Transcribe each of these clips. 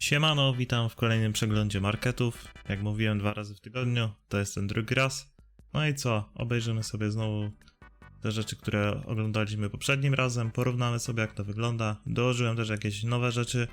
Siemano, witam w kolejnym przeglądzie marketów. Jak mówiłem dwa razy w tygodniu, to jest ten drugi raz. No i co? Obejrzymy sobie znowu te rzeczy, które oglądaliśmy poprzednim razem, porównamy sobie jak to wygląda. Dołożyłem też jakieś nowe rzeczy.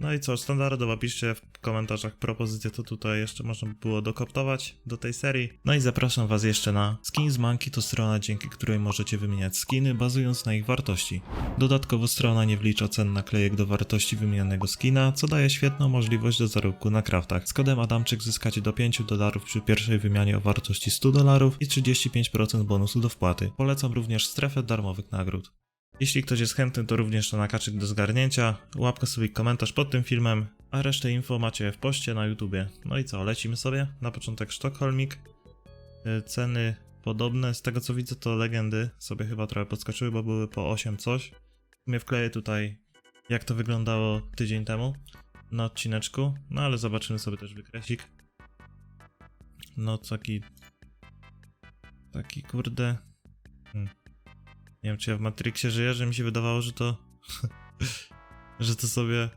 No i co, standardowo piszcie w komentarzach propozycje, to tutaj jeszcze można by było dokoptować do tej serii. No i zapraszam was jeszcze na Skins Monkey, to strona dzięki której możecie wymieniać skiny bazując na ich wartości. Dodatkowo strona nie wlicza cen naklejek do wartości wymienionego skina, co daje świetną możliwość do zarobku na craftach. Z kodem Adamczyk zyskacie do 5 dolarów przy pierwszej wymianie o wartości 100 dolarów i 35% bonusu do wpłaty. Polecam również strefę darmowych nagród. Jeśli ktoś jest chętny, to również to nakaczyk do zgarnięcia, łapka sobie komentarz pod tym filmem, a resztę info macie w poście na YouTubie. No i co, lecimy sobie? Na początek Sztokholmik. Y, Ceny podobne, z tego co widzę to legendy sobie chyba trochę podskoczyły, bo były po 8 coś. Mnie wkleję tutaj jak to wyglądało tydzień temu na odcineczku, no ale zobaczymy sobie też wykresik. No taki... Taki kurde... Nie wiem, czy ja w Matrixie żyję, że mi się wydawało, że to. że to sobie.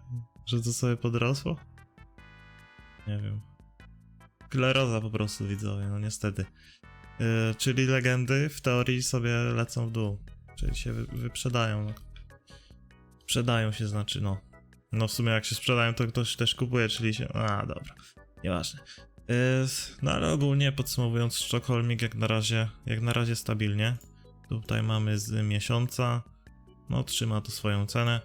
że to sobie podrosło? Nie wiem. Skleroza po prostu widzowie, no niestety. Yy, czyli legendy w teorii sobie lecą w dół. Czyli się wy wyprzedają. No. Sprzedają się, znaczy, no. No w sumie jak się sprzedają, to ktoś też kupuje, czyli się. A, dobra. Nieważne. Yy, no ale ogólnie podsumowując, Sztokholmik jak na razie, jak na razie stabilnie. Tutaj mamy z miesiąca. No, trzyma to swoją cenę.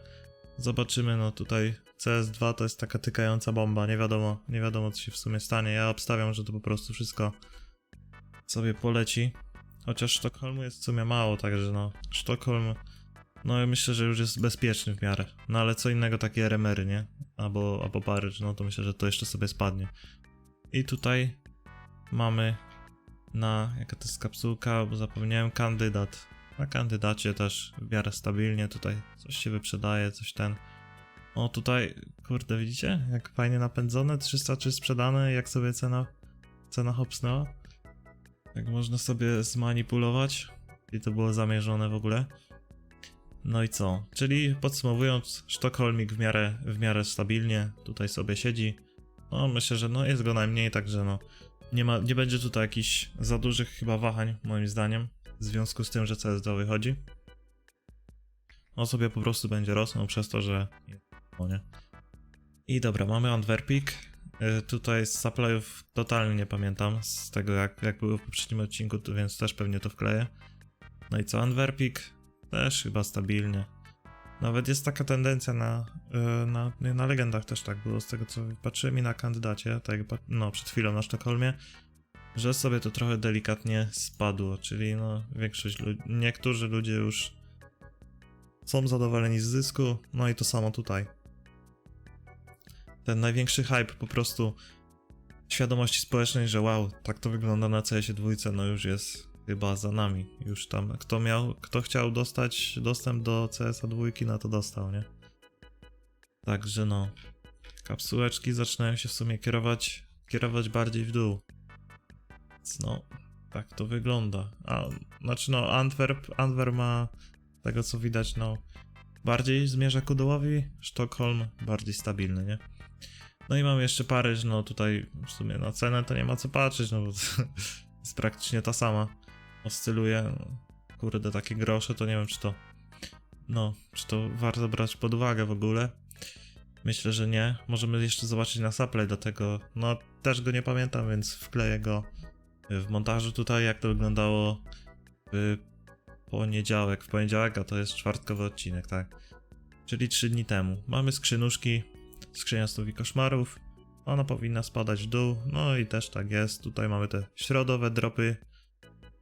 Zobaczymy, no tutaj CS2 to jest taka tykająca bomba. Nie wiadomo, nie wiadomo co się w sumie stanie. Ja obstawiam, że to po prostu wszystko sobie poleci. Chociaż Sztokholmu jest w sumie mało, także no, Sztokholm, no ja myślę, że już jest bezpieczny w miarę. No ale co innego takie remery, nie? Albo, albo Paryż, no to myślę, że to jeszcze sobie spadnie. I tutaj mamy na, jaka to jest kapsułka, bo zapomniałem, kandydat. Na kandydacie też w miarę stabilnie, tutaj coś się wyprzedaje, coś ten. O, tutaj, kurde, widzicie? Jak fajnie napędzone, 303 sprzedane, jak sobie cena, cena hopsnęła. Jak można sobie zmanipulować. I to było zamierzone w ogóle. No i co? Czyli podsumowując, Sztokholmik w miarę, w miarę stabilnie tutaj sobie siedzi. No, myślę, że no jest go najmniej, także no nie, ma, nie będzie tutaj jakichś za dużych chyba wahań, moim zdaniem, w związku z tym, że CS2 wychodzi. On sobie po prostu będzie rosnął przez to, że... O nie. I dobra, mamy Antwerpik. Y, tutaj z supplyów totalnie nie pamiętam, z tego jak, jak było w poprzednim odcinku, to więc też pewnie to wkleję. No i co, Antwerpik? Też chyba stabilnie. Nawet jest taka tendencja na, y, na, na legendach też tak było, z tego co patrzyłem i na kandydacie, tak no, przed chwilą na Sztokholmie, że sobie to trochę delikatnie spadło, czyli no większość ludzi, niektórzy ludzie już są zadowoleni z zysku, no i to samo tutaj. Ten największy hype po prostu świadomości społecznej, że wow, tak to wygląda na CS-ie dwójce, no już jest chyba za nami. Już tam, kto miał, kto chciał dostać dostęp do CS-a dwójki, na to dostał, nie? Także no, kapsułeczki zaczynają się w sumie kierować, kierować bardziej w dół. Więc no, tak to wygląda. A, znaczy no, Antwerp, Antwerp ma, tego co widać, no, bardziej zmierza ku dołowi, Sztokholm bardziej stabilny, nie? No i mam jeszcze Paryż, no tutaj w sumie na cenę to nie ma co patrzeć, no bo jest praktycznie ta sama oscyluje. Kurde, takie grosze, to nie wiem, czy to. No, czy to warto brać pod uwagę w ogóle. Myślę, że nie. Możemy jeszcze zobaczyć na supply do tego. No, też go nie pamiętam, więc wkleję go w montażu tutaj, jak to wyglądało w poniedziałek. W poniedziałek, a to jest czwartkowy odcinek, tak. Czyli 3 dni temu. Mamy skrzynuszki, skrzynia stówi koszmarów. Ona powinna spadać w dół, no i też tak jest. Tutaj mamy te środowe dropy,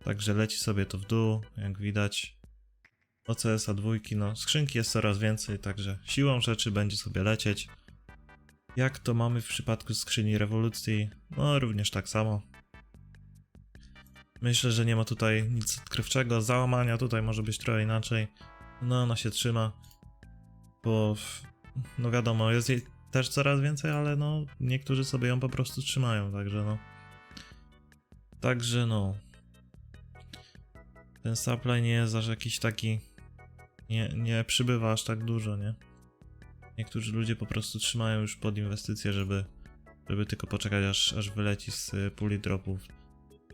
Także leci sobie to w dół, jak widać. OCS-a dwójki, no skrzynki jest coraz więcej, także siłą rzeczy będzie sobie lecieć. Jak to mamy w przypadku skrzyni rewolucji? No również tak samo. Myślę, że nie ma tutaj nic odkrywczego. Załamania tutaj może być trochę inaczej. No ona się trzyma. Bo no wiadomo, jest jej też coraz więcej, ale no niektórzy sobie ją po prostu trzymają, także no. Także no, ten supply nie jest aż jakiś taki. Nie, nie przybywa aż tak dużo, nie? Niektórzy ludzie po prostu trzymają już pod inwestycje, żeby, żeby tylko poczekać aż, aż wyleci z y, puli dropów.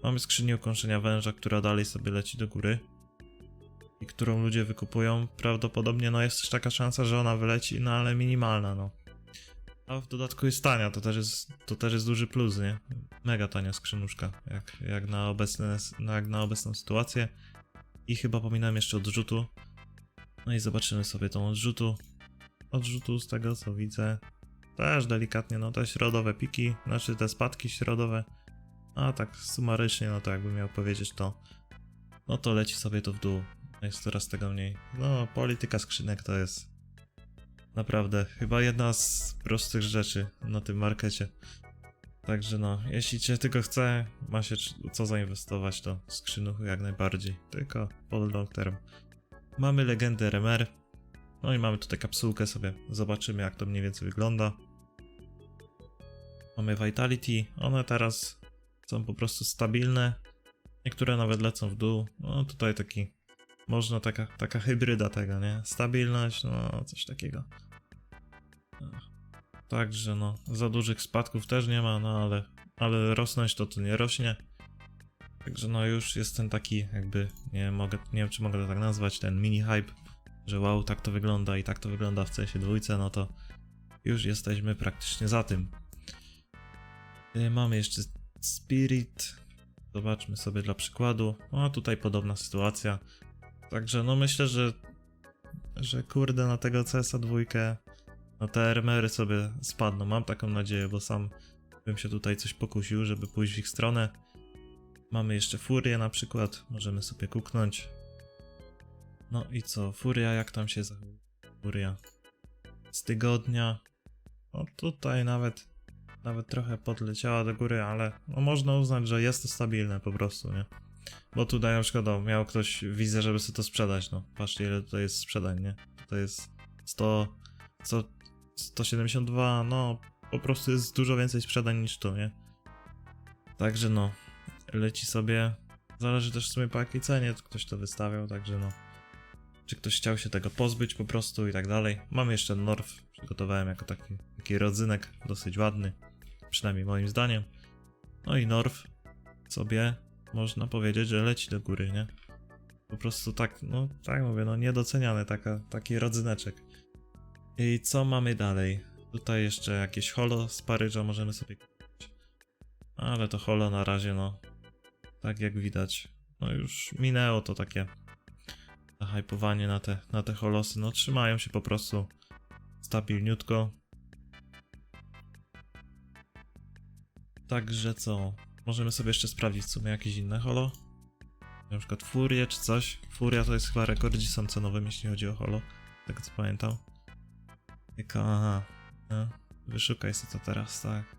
Mamy skrzynię ukończenia węża, która dalej sobie leci do góry i którą ludzie wykupują. Prawdopodobnie no jest też taka szansa, że ona wyleci, no ale minimalna, no. A w dodatku jest tania, to też jest, to też jest duży plus, nie? Mega tania skrzynuszka, jak, jak, na obecne, jak na obecną sytuację. I chyba pominąłem jeszcze odrzutu. No i zobaczymy sobie tą odrzutu. Odrzutu z tego co widzę. Też delikatnie, no te środowe piki, znaczy te spadki środowe. A tak sumarycznie, no to jakbym miał powiedzieć to. No to leci sobie to w dół. Jest coraz tego mniej. No, polityka skrzynek to jest naprawdę chyba jedna z prostych rzeczy na tym markecie. Także no, jeśli cię tylko chce, ma się co zainwestować, to skrzynuchy jak najbardziej. Tylko pod long term. Mamy legendę RMR. No i mamy tutaj kapsułkę sobie. Zobaczymy jak to mniej więcej wygląda. Mamy Vitality. One teraz są po prostu stabilne. Niektóre nawet lecą w dół. No tutaj taki można taka, taka hybryda tego, nie? Stabilność, no coś takiego. Także no, za dużych spadków też nie ma, no ale, ale rosnąć to tu nie rośnie. Także no już jest ten taki jakby, nie mogę, nie wiem czy mogę to tak nazwać, ten mini hype, że wow, tak to wygląda i tak to wygląda w CS dwójce, no to już jesteśmy praktycznie za tym. Y, Mamy jeszcze Spirit. Zobaczmy sobie dla przykładu. O, tutaj podobna sytuacja. Także no myślę, że że kurde na tego CS-a dwójkę no te RMR-y sobie spadną, mam taką nadzieję, bo sam bym się tutaj coś pokusił, żeby pójść w ich stronę. Mamy jeszcze Furię na przykład, możemy sobie kuknąć. No i co, Furia jak tam się zachowuje? Furia z tygodnia. No tutaj nawet nawet trochę podleciała do góry, ale no można uznać, że jest to stabilne po prostu, nie? Bo tutaj na przykład miał ktoś wizję, żeby sobie to sprzedać, no. Patrzcie ile tutaj jest sprzedań, nie? Tutaj jest 100, co, 172, no po prostu jest dużo więcej sprzedań niż tu, nie? Także no, leci sobie, zależy też w sumie po jakiej cenie ktoś to wystawiał, także no. Czy ktoś chciał się tego pozbyć po prostu i tak dalej. Mam jeszcze North, przygotowałem jako taki, taki rodzynek, dosyć ładny, przynajmniej moim zdaniem. No i North sobie można powiedzieć, że leci do góry, nie? Po prostu tak, no tak mówię, no niedoceniany taka, taki rodzyneczek. I co mamy dalej? Tutaj jeszcze jakieś holo z Paryża możemy sobie kupić. Ale to holo na razie, no, tak jak widać, no już minęło to takie zahypowanie na te, na te holosy. No trzymają się po prostu stabilniutko. Także co? Możemy sobie jeszcze sprawdzić w sumie jakieś inne holo. Na przykład Furię czy coś. Furia to jest chyba rekordzistą cenowym, jeśli chodzi o holo. Tego co pamiętam. Tylko, aha. No. Wyszukaj sobie to teraz, tak.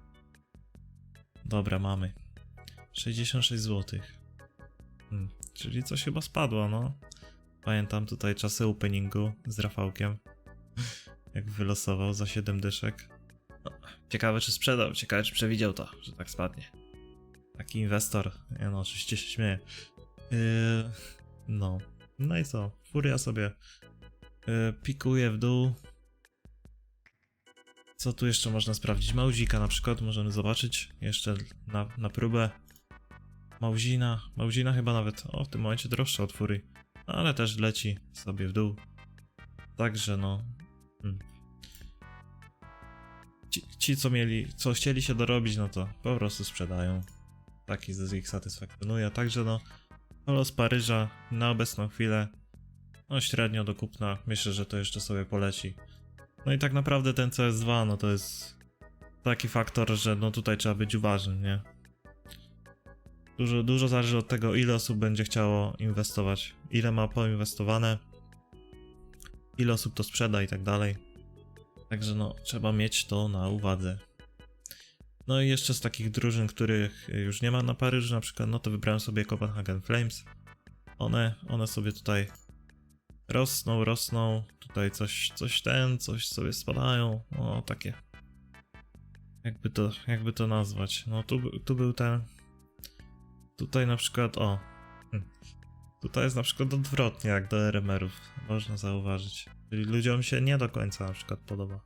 Dobra, mamy. 66 zł. Hmm, czyli coś chyba spadło, no. Pamiętam tutaj czasy openingu z Rafałkiem. Jak wylosował za 7 dyszek. No, ciekawe czy sprzedał, ciekawe czy przewidział to, że tak spadnie. Taki inwestor. Ja no oczywiście się śmieję. Yy, no. No i co? Furia sobie yy, pikuje w dół. Co tu jeszcze można sprawdzić? Małzika na przykład możemy zobaczyć jeszcze na, na próbę. Małzina. Małzina chyba nawet o w tym momencie droższa od Fury. Ale też leci sobie w dół. Także no. Hmm. Ci, ci co mieli, co chcieli się dorobić, no to po prostu sprzedają. Taki z ich satysfakcjonuje. Także no. Z Paryża na obecną chwilę. No średnio do kupna. Myślę, że to jeszcze sobie poleci. No i tak naprawdę ten CS2, no to jest taki faktor, że no tutaj trzeba być uważnym, nie? Dużo, dużo zależy od tego, ile osób będzie chciało inwestować, ile ma poinwestowane, ile osób to sprzeda i tak dalej. Także no, trzeba mieć to na uwadze. No i jeszcze z takich drużyn, których już nie ma na Paryżu, na przykład, no to wybrałem sobie Copenhagen Flames. One, one sobie tutaj rosną, rosną. Tutaj coś, coś ten, coś sobie spadają. No takie. Jakby to, jakby to nazwać. No tu, tu był ten. Tutaj na przykład, o. hmm. Tutaj jest na przykład odwrotnie, jak do RMR-ów, można zauważyć. Czyli ludziom się nie do końca na przykład podoba.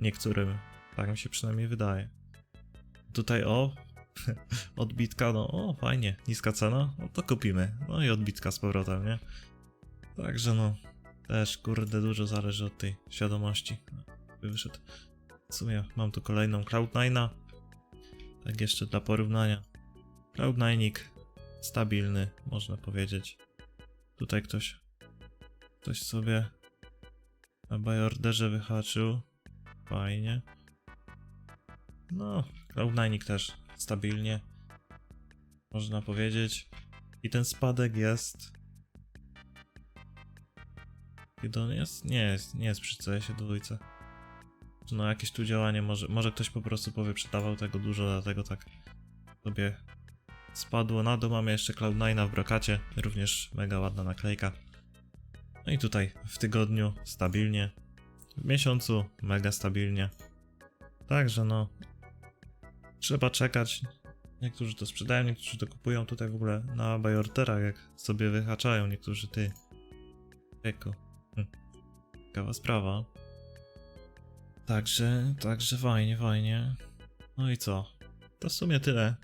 Niektórym. Tak mi się przynajmniej wydaje. Tutaj o, odbitka, no o, fajnie, niska cena, no to kupimy. No i odbitka z powrotem, nie? Także no, też kurde dużo zależy od tej świadomości. Wyszedł. W sumie mam tu kolejną Cloud9. Tak jeszcze dla porównania. Cloud9 stabilny, można powiedzieć. Tutaj ktoś ktoś sobie na bajorderze wyhaczył. Fajnie. No, Cloud9 też stabilnie. Można powiedzieć. I ten spadek jest. Kiedy on jest? Nie jest, nie jest przy CS-ie dwójce. No jakieś tu działanie, może, może ktoś po prostu powyprzedawał tego dużo, dlatego tak sobie spadło na dół. Mamy jeszcze Cloud9 w brokacie, również mega ładna naklejka. No i tutaj w tygodniu stabilnie, w miesiącu mega stabilnie. Także no, trzeba czekać. Niektórzy to sprzedają, niektórzy to kupują tutaj w ogóle na bajorterach, jak sobie wyhaczają, niektórzy ty. Eko. Ciekawa sprawa. Także, także fajnie, fajnie. No i co? To w sumie tyle.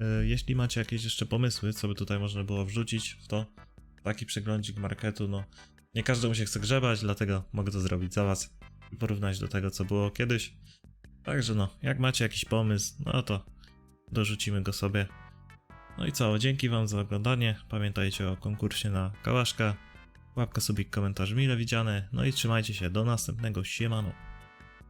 E, Jeśli macie jakieś jeszcze pomysły, co by tutaj można było wrzucić w to, taki przeglądzik marketu, no nie każdemu się chce grzebać, dlatego mogę to zrobić za was i porównać do tego, co było kiedyś. Także no, jak macie jakiś pomysł, no to dorzucimy go sobie. No i co, dzięki wam za oglądanie, pamiętajcie o konkursie na kałaszka, łapka, subik, komentarz mile widziane, no i trzymajcie się, do następnego, siemano.